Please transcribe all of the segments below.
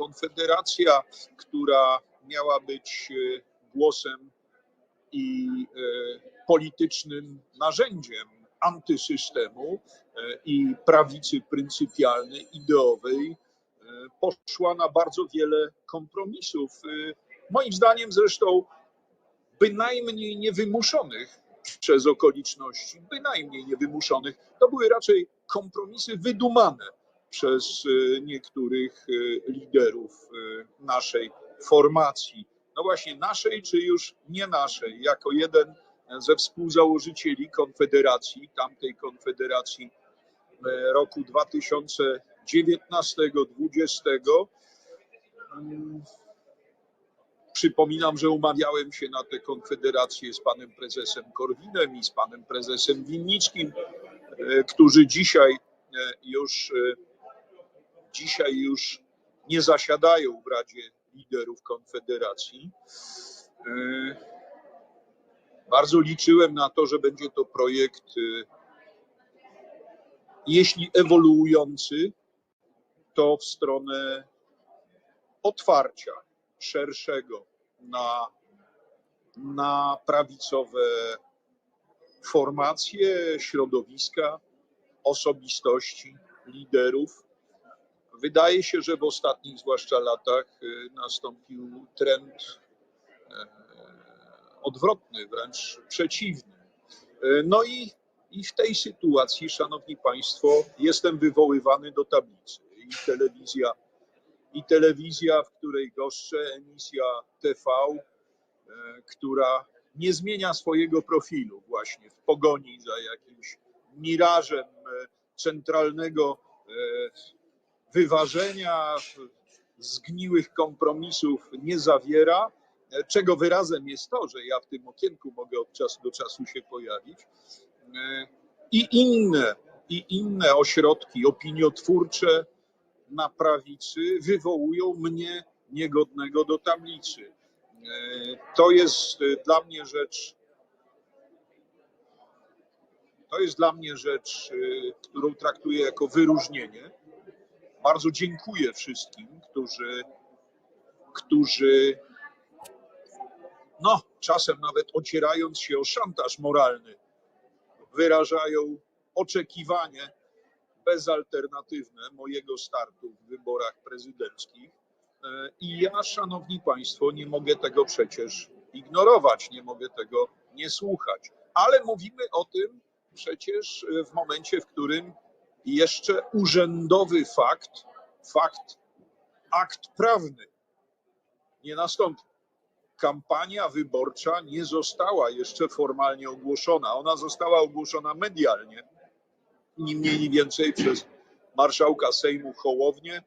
Konfederacja, która miała być e, głosem i e, politycznym narzędziem antysystemu e, i prawicy pryncypialnej, ideowej, poszła na bardzo wiele kompromisów. Moim zdaniem zresztą bynajmniej niewymuszonych przez okoliczności, bynajmniej niewymuszonych. To były raczej kompromisy wydumane przez e, niektórych e, liderów e, naszej formacji. No właśnie naszej, czy już nie naszej, jako jeden ze współzałożycieli Konfederacji, tamtej Konfederacji roku 2019-2020. Mm, Przypominam, że umawiałem się na tę konfederację z panem prezesem Korwinem i z panem prezesem Winnickim, którzy dzisiaj już, dzisiaj już nie zasiadają w Radzie Liderów Konfederacji. E, Bardzo liczyłem na to, że będzie to projekt, e, jeśli ewoluujący, to w stronę otwarcia szerszego na, na prawicowe formacje, środowiska, osobistości, liderów. Wydaje się, że w ostatnich zwłaszcza latach e, nastąpił trend e, odwrotny, wręcz przeciwny. E, No i, i w tej sytuacji, Szanowni Państwo, jestem wywoływany do tablicy i telewizja i telewizja, w której goszczę, emisja TV, e, która nie zmienia swojego profilu właśnie w pogoni za jakimś mirażem centralnego wyważenia, zgniłych kompromisów nie zawiera, czego wyrazem jest to, że ja w tym okienku mogę od czasu do czasu się pojawić. E, I inne, i inne ośrodki opiniotwórcze, na prawicy wywołują mnie niegodnego do tablicy. E, To jest e, dla mnie rzecz, to jest dla mnie rzecz, którą traktuję jako wyróżnienie. Bardzo dziękuję wszystkim, którzy, którzy no, czasem nawet ocierając się o szantaż moralny, wyrażają oczekiwanie bezalternatywne mojego startu w wyborach prezydenckich. E, I ja, szanowni państwo, nie mogę tego przecież ignorować, nie mogę tego nie słuchać. Ale mówimy o tym przecież w momencie, w którym jeszcze urzędowy fakt, fakt, akt prawny nie nastąpił. Kampania wyborcza nie została jeszcze formalnie ogłoszona. Ona została ogłoszona medialnie ni mniej, ni więcej przez marszałka Sejmu Hołownię.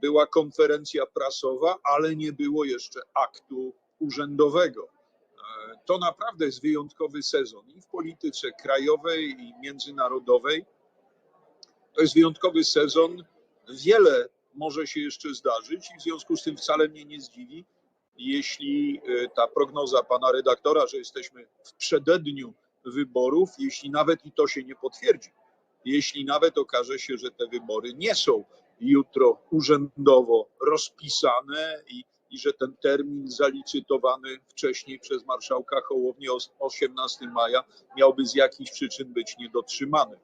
Była konferencja prasowa, ale nie było jeszcze aktu urzędowego. E, To naprawdę jest wyjątkowy sezon i w polityce krajowej, i międzynarodowej. To jest wyjątkowy sezon. Wiele może się jeszcze zdarzyć i w związku z tym wcale mnie nie zdziwi, jeśli e, ta prognoza pana redaktora, że jesteśmy w przededniu wyborów, jeśli nawet i to się nie potwierdzi jeśli nawet okaże się, że te wybory nie są jutro urzędowo rozpisane i, i że ten termin zalicytowany wcześniej przez marszałka Hołownię o 18 maja miałby z jakichś przyczyn być niedotrzymany.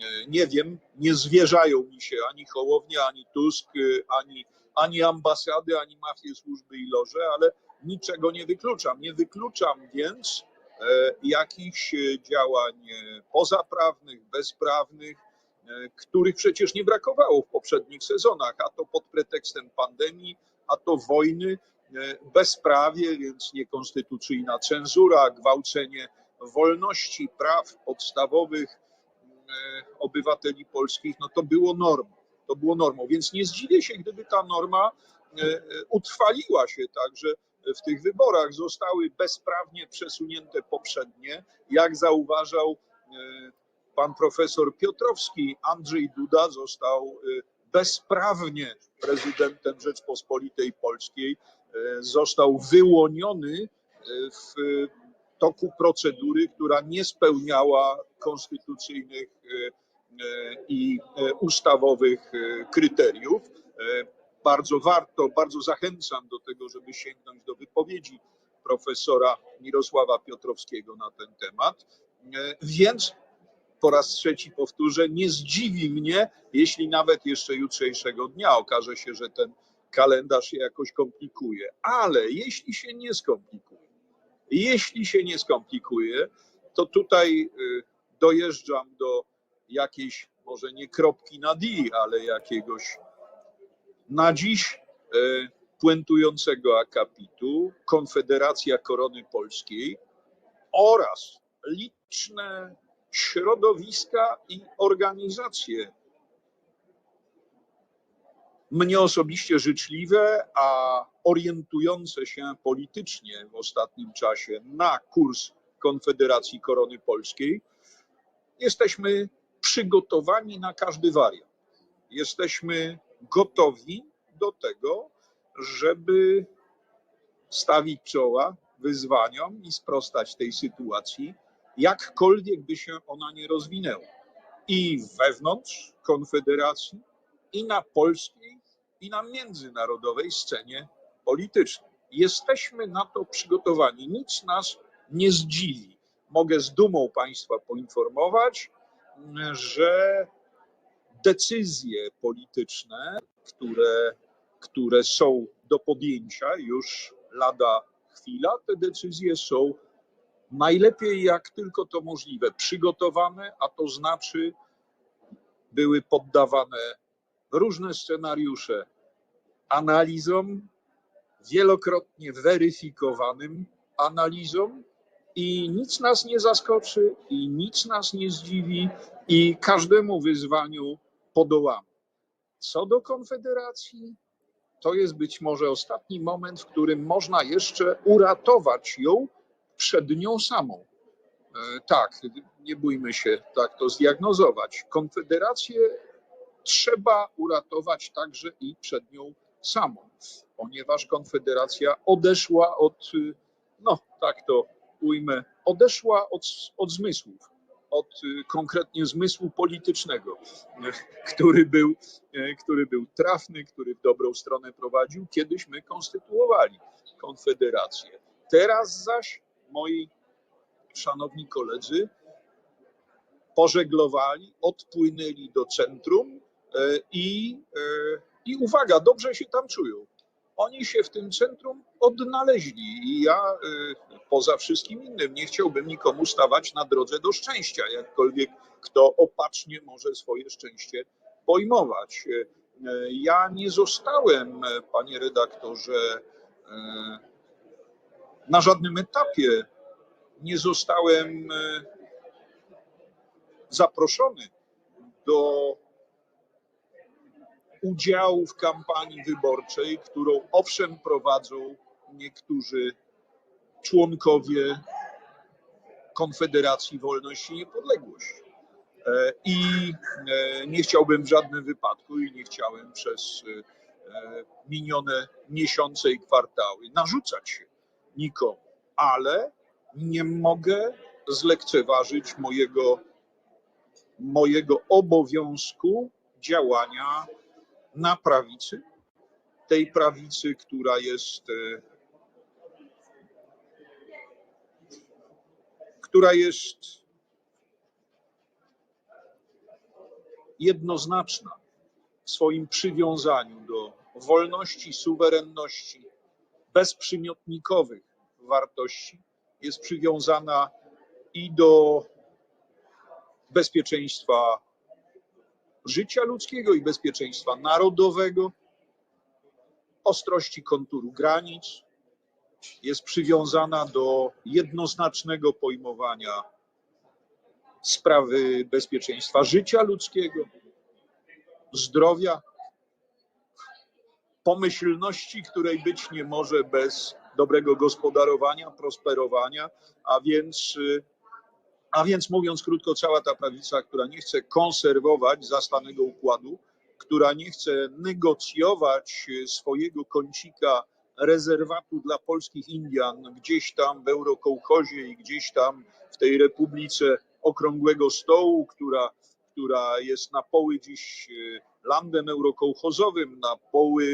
E, Nie wiem, nie zwierzają mi się ani Hołownia, ani Tusk, e, ani, ani ambasady, ani mafie służby i loże, ale niczego nie wykluczam. Nie wykluczam więc, e, jakichś działań pozaprawnych, bezprawnych, których przecież nie brakowało w poprzednich sezonach, a to pod pretekstem pandemii, a to wojny, bezprawie, więc niekonstytucyjna cenzura, gwałcenie wolności, praw podstawowych obywateli polskich, no to było normą. To było normą, więc nie zdziwię się, gdyby ta norma e, e, utrwaliła się także w tych wyborach zostały bezprawnie przesunięte poprzednie. Jak zauważał e, pan profesor Piotrowski, Andrzej Duda został e, bezprawnie prezydentem Rzeczpospolitej Polskiej, e, został wyłoniony e, w toku procedury, która nie spełniała konstytucyjnych e, e, i e, ustawowych kryteriów. Bardzo warto, bardzo zachęcam do tego, żeby sięgnąć do wypowiedzi profesora Mirosława Piotrowskiego na ten temat. Więc po raz trzeci powtórzę, nie zdziwi mnie, jeśli nawet jeszcze jutrzejszego dnia okaże się, że ten kalendarz się jakoś komplikuje. Ale jeśli się nie skomplikuje, jeśli się nie skomplikuje, to tutaj y, dojeżdżam do jakiejś, może nie kropki na D, ale jakiegoś na dziś y, puentującego akapitu Konfederacja Korony Polskiej oraz liczne środowiska i organizacje. Mnie osobiście życzliwe, a orientujące się politycznie w ostatnim czasie na kurs Konfederacji Korony Polskiej, jesteśmy przygotowani na każdy wariant. Jesteśmy gotowi do tego, żeby stawić czoła wyzwaniom i sprostać tej sytuacji, jakkolwiek by się ona nie rozwinęła. I wewnątrz Konfederacji, i na polskiej, i na międzynarodowej scenie politycznej. Jesteśmy na to przygotowani. Nic nas nie zdziwi. Mogę z dumą Państwa poinformować, że decyzje polityczne, które, które są do podjęcia już lada chwila, te decyzje są najlepiej jak tylko to możliwe przygotowane, a to znaczy były poddawane różne scenariusze analizom, wielokrotnie weryfikowanym analizom i nic nas nie zaskoczy i nic nas nie zdziwi i każdemu wyzwaniu podołamy. Co do Konfederacji, to jest być może ostatni moment, w którym można jeszcze uratować ją przed nią samą. E, Tak, nie bójmy się tak to zdiagnozować. Konfederację trzeba uratować także i przed nią samą, ponieważ Konfederacja odeszła od, y, no tak to ujmę, odeszła od, od zmysłów, od y, konkretnie zmysłu politycznego, który był, y, który był trafny, który w dobrą stronę prowadził, kiedyśmy konstytuowali Konfederację. Teraz zaś moi szanowni koledzy pożeglowali, odpłynęli do centrum i, i uwaga, dobrze się tam czują. Oni się w tym centrum odnaleźli i ja e, poza wszystkim innym nie chciałbym nikomu stawać na drodze do szczęścia, jakkolwiek kto opacznie może swoje szczęście pojmować. Ja nie zostałem, panie redaktorze, na żadnym etapie nie zostałem zaproszony do udziału w kampanii wyborczej, którą owszem prowadzą niektórzy członkowie Konfederacji Wolność i Niepodległość. E, I e, nie chciałbym w żadnym wypadku i nie chciałem przez e, minione miesiące i kwartały narzucać się nikomu, ale nie mogę zlekceważyć mojego mojego obowiązku działania na prawicy, tej prawicy, która jest, e, która jest jednoznaczna w swoim przywiązaniu do wolności, suwerenności, bezprzymiotnikowych wartości, jest przywiązana i do bezpieczeństwa życia ludzkiego i bezpieczeństwa narodowego, ostrości konturu granic, jest przywiązana do jednoznacznego pojmowania sprawy bezpieczeństwa życia ludzkiego, zdrowia, pomyślności, której być nie może bez dobrego gospodarowania, prosperowania, a więc y, a więc mówiąc krótko, cała ta prawica, która nie chce konserwować zastanego układu, która nie chce negocjować e, swojego kącika rezerwatu dla polskich Indian gdzieś tam w Eurokołchozie i gdzieś tam w tej Republice Okrągłego Stołu, która, która jest na poły dziś e, landem eurokołchozowym, na poły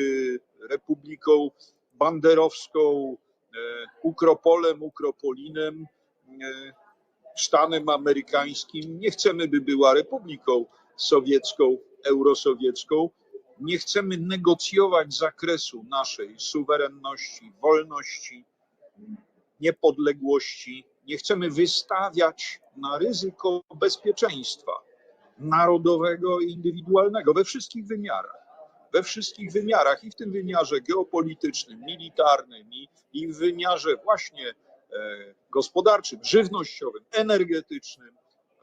Republiką Banderowską, e, Ukropolem, Ukropolinem, Stanem amerykańskim. Nie chcemy, by była Republiką Sowiecką, Eurosowiecką. Nie chcemy negocjować zakresu naszej suwerenności, wolności, niepodległości. Nie chcemy wystawiać na ryzyko bezpieczeństwa narodowego i indywidualnego we wszystkich wymiarach. We wszystkich wymiarach, i w tym wymiarze geopolitycznym, militarnym, i, i w wymiarze właśnie gospodarczym, żywnościowym, energetycznym,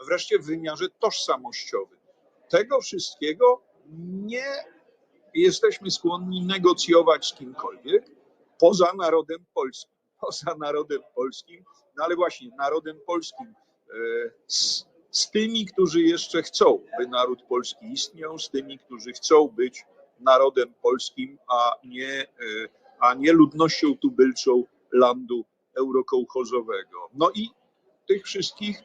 wreszcie w wymiarze tożsamościowym. Tego wszystkiego nie jesteśmy skłonni negocjować z kimkolwiek poza narodem polskim. Poza narodem polskim, no ale właśnie narodem polskim, e, z, z tymi, którzy jeszcze chcą, by naród polski istniał, z tymi, którzy chcą być narodem polskim, a nie, e, a nie ludnością tubylczą landu eurokołchozowego. No i tych wszystkich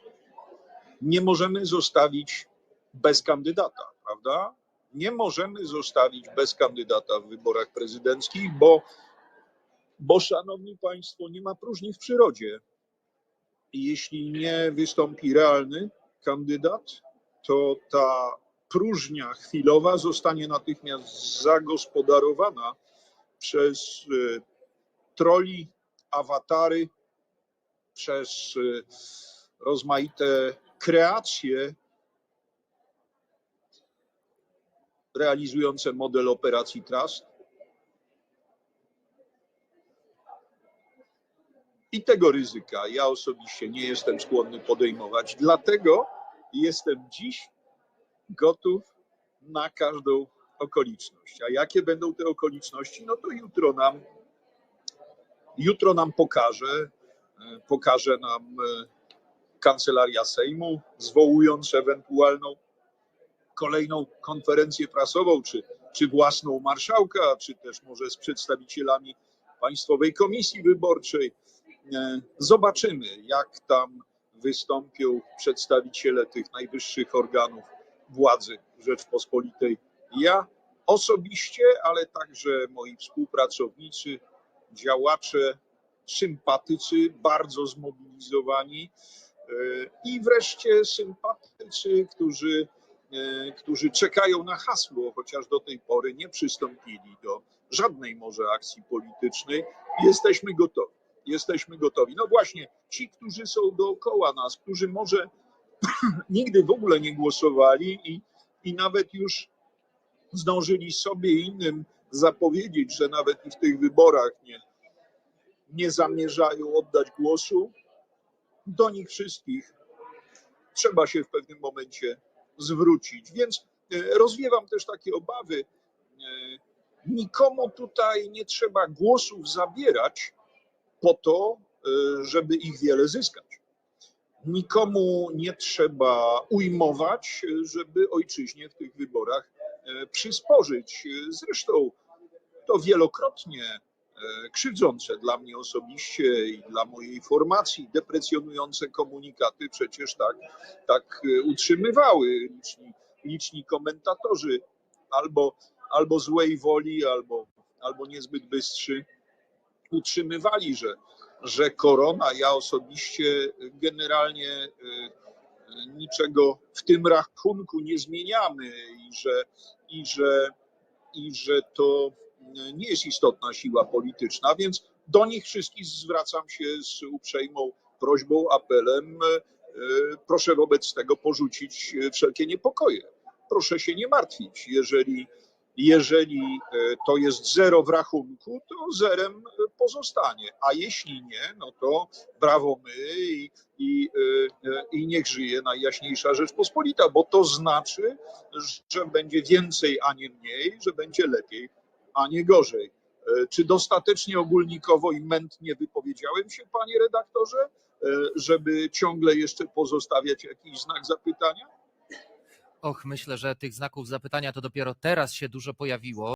nie możemy zostawić bez kandydata, prawda? Nie możemy zostawić bez kandydata w wyborach prezydenckich, bo, bo szanowni państwo, nie ma próżni w przyrodzie. Jeśli nie wystąpi realny kandydat, to ta próżnia chwilowa zostanie natychmiast zagospodarowana przez y, troli, awatary, przez y, rozmaite kreacje realizujące model operacji Trust. I tego ryzyka ja osobiście nie jestem skłonny podejmować. Dlatego jestem dziś gotów na każdą okoliczność. A jakie będą te okoliczności? No to jutro nam, jutro nam pokaże, e, pokaże nam e, kancelaria Sejmu, zwołując ewentualną kolejną konferencję prasową, czy, czy własną marszałka, czy też może z przedstawicielami Państwowej Komisji Wyborczej. E, Zobaczymy, jak tam wystąpią przedstawiciele tych najwyższych organów władzy Rzeczpospolitej. Ja osobiście, ale także moi współpracownicy, działacze, sympatycy, bardzo zmobilizowani e, i wreszcie sympatycy, którzy, e, którzy czekają na hasło, chociaż do tej pory nie przystąpili do żadnej może akcji politycznej. Jesteśmy gotowi. Jesteśmy gotowi. No właśnie, ci, którzy są dookoła nas, którzy może nigdy w ogóle nie głosowali i, i nawet już zdążyli sobie innym zapowiedzieć, że nawet i w tych wyborach nie, nie zamierzają oddać głosu, do nich wszystkich trzeba się w pewnym momencie zwrócić. Więc e, rozwiewam też takie obawy. e, Nikomu tutaj nie trzeba głosów zabierać po to, e, żeby ich wiele zyskać. Nikomu nie trzeba ujmować, żeby ojczyźnie w tych wyborach przysporzyć. Zresztą to wielokrotnie e, krzywdzące dla mnie osobiście i dla mojej formacji, deprecjonujące komunikaty przecież tak, tak e, utrzymywały liczni, liczni komentatorzy albo, albo złej woli, albo, albo niezbyt bystrzy utrzymywali, że, że korona, ja osobiście generalnie e, e, niczego w tym rachunku nie zmieniamy i że, i że, i że to nie jest istotna siła polityczna, więc do nich wszystkich zwracam się z uprzejmą prośbą, apelem. e, Proszę wobec tego porzucić wszelkie niepokoje. Proszę się nie martwić. Jeżeli, jeżeli e, to jest zero w rachunku, to zerem e, pozostanie. A jeśli nie, no to brawo my i, i, e, e, i niech żyje Najjaśniejsza Rzeczpospolita, bo to znaczy, że będzie więcej, a nie mniej, że będzie lepiej, a nie gorzej. E, Czy dostatecznie ogólnikowo i mętnie wypowiedziałem się, panie redaktorze, e, żeby ciągle jeszcze pozostawiać jakiś znak zapytania? Och, myślę, że tych znaków zapytania to dopiero teraz się dużo pojawiło.